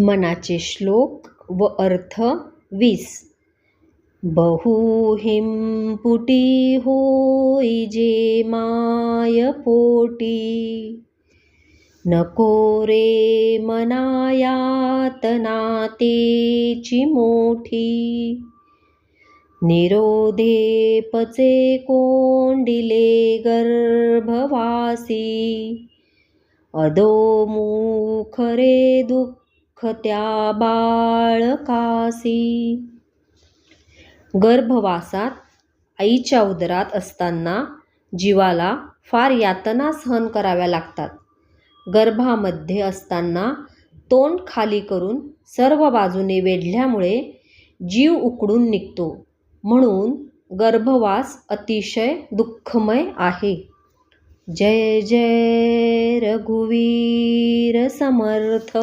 मनाचे श्लोक व अर्थ वीस. बहुहिं पुटी होई जे माय पोटी. नको रे मनायातनातेची मोठी. निरोधे पचे कोंडिले गर्भवासी. अदो मुखरे दुःख त्या बाळकासी. गर्भवासात आईच्या उदरात असताना जीवाला फार यातना सहन कराव्या लागतात. गर्भामध्ये असताना तोंड खाली करून सर्व बाजूने वेढल्यामुळे जीव उकडून निघतो. म्हणून गर्भवास अतिशय दुःखमय आहे. जय जय रघुवीर समर्थ!